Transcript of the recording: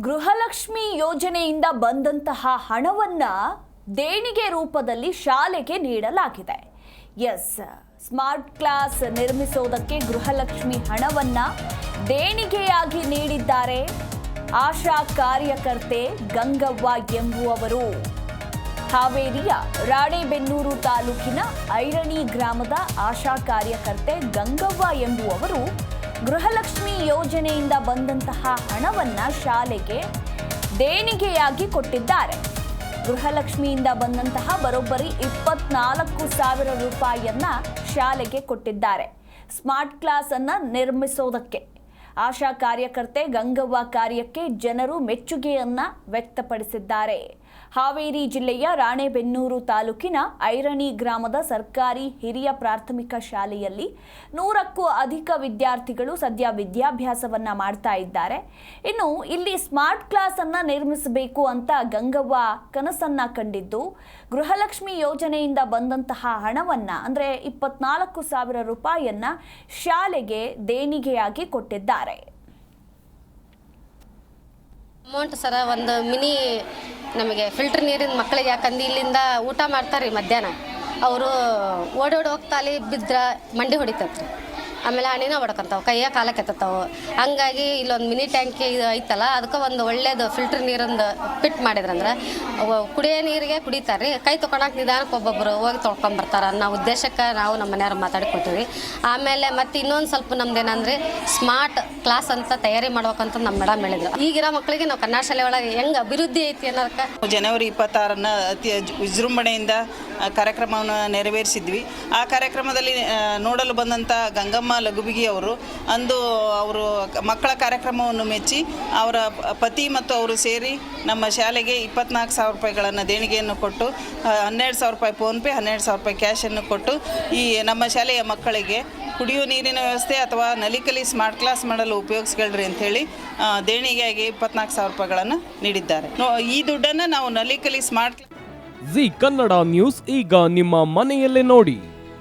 ಗೃಹಲಕ್ಷ್ಮಿ ಯೋಜನೆಯಿಂದ ಬಂದಂತಹ ಹಣವನ್ನ ದೇಣಿಗೆ ರೂಪದಲ್ಲಿ ಶಾಲೆಗೆ ನೀಡಲಾಗಿದೆ. ಎಸ್, ಸ್ಮಾರ್ಟ್ ಕ್ಲಾಸ್ ನಿರ್ಮಿಸೋದಕ್ಕೆ ಗೃಹಲಕ್ಷ್ಮಿ ಹಣವನ್ನ ದೇಣಿಗೆಯಾಗಿ ನೀಡಿದ್ದಾರೆ. ಆಶಾ ಕಾರ್ಯಕರ್ತೆ ಗಂಗವ್ವ ಎಂಬುವವರು ಹಾವೇರಿಯ ರಾಣೆಬೆನ್ನೂರು ತಾಲೂಕಿನ ಐರಣಿ ಗ್ರಾಮದ ಆಶಾ ಕಾರ್ಯಕರ್ತೆ ಗಂಗವ್ವ ಎಂಬುವವರು ಗೃಹಲಕ್ಷ್ಮಿ ಯೋಜನೆಯಿಂದ ಬಂದಂತಹ ಹಣವನ್ನ ಶಾಲೆಗೆ ದೇಣಿಗೆಯಾಗಿ ಕೊಟ್ಟಿದ್ದಾರೆ. ಗೃಹಲಕ್ಷ್ಮಿಯಿಂದ ಬಂದಂತಹ ಬರೋಬ್ಬರಿ ಇಪ್ಪತ್ನಾಲ್ಕು ಸಾವಿರ ರೂಪಾಯಿಯನ್ನ ಶಾಲೆಗೆ ಕೊಟ್ಟಿದ್ದಾರೆ. ಸ್ಮಾರ್ಟ್ ಕ್ಲಾಸ್ ಅನ್ನ ನಿರ್ಮಿಸೋದಕ್ಕೆ. ಆಶಾ ಕಾರ್ಯಕರ್ತೆ ಗಂಗವ್ವ ಕಾರ್ಯಕ್ಕೆ ಜನರು ಮೆಚ್ಚುಗೆಯನ್ನ ವ್ಯಕ್ತಪಡಿಸಿದ್ದಾರೆ. ಹಾವೇರಿ ಜಿಲ್ಲೆಯ ರಾಣೆಬೆನ್ನೂರು ತಾಲೂಕಿನ ಐರಣಿ ಗ್ರಾಮದ ಸರ್ಕಾರಿ ಹಿರಿಯ ಪ್ರಾಥಮಿಕ ಶಾಲೆಯಲ್ಲಿ ನೂರಕ್ಕೂ ಅಧಿಕ ವಿದ್ಯಾರ್ಥಿಗಳು ಸದ್ಯ ವಿದ್ಯಾಭ್ಯಾಸವನ್ನ ಮಾಡ್ತಾ ಇದ್ದಾರೆ. ಇನ್ನು ಇಲ್ಲಿ ಸ್ಮಾರ್ಟ್ ಕ್ಲಾಸ್ ಅನ್ನ ನಿರ್ಮಿಸಬೇಕು ಅಂತ ಗಂಗವ್ವ ಕನಸನ್ನ ಕಂಡಿದ್ದು, ಗೃಹಲಕ್ಷ್ಮಿ ಯೋಜನೆಯಿಂದ ಬಂದಂತಹ ಹಣವನ್ನ, ಅಂದ್ರೆ ಇಪ್ಪತ್ನಾಲ್ಕು ಸಾವಿರ ರೂಪಾಯಿಯನ್ನ ಶಾಲೆಗೆ ದೇಣಿಗೆಯಾಗಿ ಕೊಟ್ಟಿದ್ದಾರೆ. ಅಮೌಂಟ್ ಸರ, ಒಂದು ಮಿನಿ ನಮಗೆ ಫಿಲ್ಟರ್ ನೀರಿನ ಮಕ್ಕಳಿಗೆ ಯಾಕಂದ್ರೆ ಇಲ್ಲಿಂದ ಊಟ ಮಾಡ್ತಾರೆ ರೀ ಮಧ್ಯಾಹ್ನ. ಅವರು ಓಡೋಡಿ ಹೋಗ್ತಾ ಅಲ್ಲಿ ಮಂಡಿ ಹೊಡಿತತ್ರಿ. ಆಮೇಲೆ ಹಣಿನ ಹೊಡ್ಕೊಂತಾವೆ, ಕೈಯ ಕಾಲಕ್ಕೆ ಕೆತ್ತತಾವೆ ಹಂಗಾಗಿ ಇಲ್ಲೊಂದು ಮಿನಿ ಟ್ಯಾಂಕಿ ಇದು ಐತಲ್ಲ ಅದಕ್ಕೆ ಒಂದು ಒಳ್ಳೇದು ಫಿಲ್ಟರ್ ನೀರಿಂದು ಫಿಟ್ ಮಾಡಿದ್ರಂದ್ರೆ ಕುಡಿಯೋ ನೀರಿಗೆ ಕುಡಿತಾರೆ ರೀ ಕೈ ತೊಗೊಳಕ್ಕೆ ನಿಧಾನಕ್ಕೆ ಒಬ್ಬೊಬ್ಬರು ಹೋಗಿ ತೊಳ್ಕೊಂಬರ್ತಾರೆ ಅನ್ನೋ ಉದ್ದೇಶಕ್ಕೆ ನಾವು ನಮ್ಮ ಮನೆಯವ್ರು ಮಾತಾಡ್ಕೊತೀವಿ. ಆಮೇಲೆ ಮತ್ತೆ ಇನ್ನೊಂದು ಸ್ವಲ್ಪ ನಮ್ದು ಏನಂದ್ರೆ ಸ್ಮಾರ್ಟ್ ಕ್ಲಾಸ್ ಅಂತ ತಯಾರಿ ಮಾಡ್ಬೇಕಂತ ನಮ್ಮ ಮೇಡಮ್ ಹೇಳಿದ್ರು. ಈಗಿರೋ ಮಕ್ಕಳಿಗೆ ನಾವು ಕನ್ನಡ ಶಾಲೆ ಒಳಗೆ ಹೆಂಗೆ ಅಭಿವೃದ್ಧಿ ಐತಿ ಅನ್ನೋದಕ್ಕೆ ಜನವರಿ ಇಪ್ಪತ್ತಾರನ್ನ ಅತಿ ವಿಜೃಂಭಣೆಯಿಂದ ಕಾರ್ಯಕ್ರಮವನ್ನು ನೆರವೇರಿಸಿದ್ವಿ. ಆ ಕಾರ್ಯಕ್ರಮದಲ್ಲಿ ನೋಡಲು ಬಂದಂಥ ಗಂಗಮ್ಮ ಲಗುಬಿಗಿ ಅವರು. ಅಂದು ಅವರು ಮಕ್ಕಳ ಕಾರ್ಯಕ್ರಮವನ್ನು ಮೆಚ್ಚಿ ಅವರ ಪತಿ ಮತ್ತು ಅವರು ಸೇರಿ ನಮ್ಮ ಶಾಲೆಗೆ ಇಪ್ಪತ್ನಾಲ್ಕು ಸಾವಿರ ರೂಪಾಯಿಗಳನ್ನು ದೇಣಿಗೆಯನ್ನು ಕೊಟ್ಟು ಹನ್ನೆರಡು ಸಾವಿರ ರೂಪಾಯಿ ಫೋನ್ಪೇ ಹನ್ನೆರಡು ಸಾವಿರ ರೂಪಾಯಿ ಕ್ಯಾಶನ್ನು ಕೊಟ್ಟು ಈ ನಮ್ಮ ಶಾಲೆಯ ಮಕ್ಕಳಿಗೆ ಕುಡಿಯುವ ನೀರಿನ ವ್ಯವಸ್ಥೆ ಅಥವಾ ನಲಿಕಲಿ ಸ್ಮಾರ್ಟ್ ಕ್ಲಾಸ್ ಮಾಡಲು ಉಪಯೋಗಿಸ್ಕೊಳ್ರಿ ಅಂಥೇಳಿ ದೇಣಿಗೆಯಾಗಿ ಇಪ್ಪತ್ನಾಲ್ಕು ಸಾವಿರ ರೂಪಾಯಿಗಳನ್ನು ನೀಡಿದ್ದಾರೆ. ಈ ದುಡ್ಡನ್ನು ನಾವು Nalikali smart Zee Kannada news ಈಗ ನಿಮ್ಮ ಮನೆಯಲ್ಲೇ ನೋಡಿ.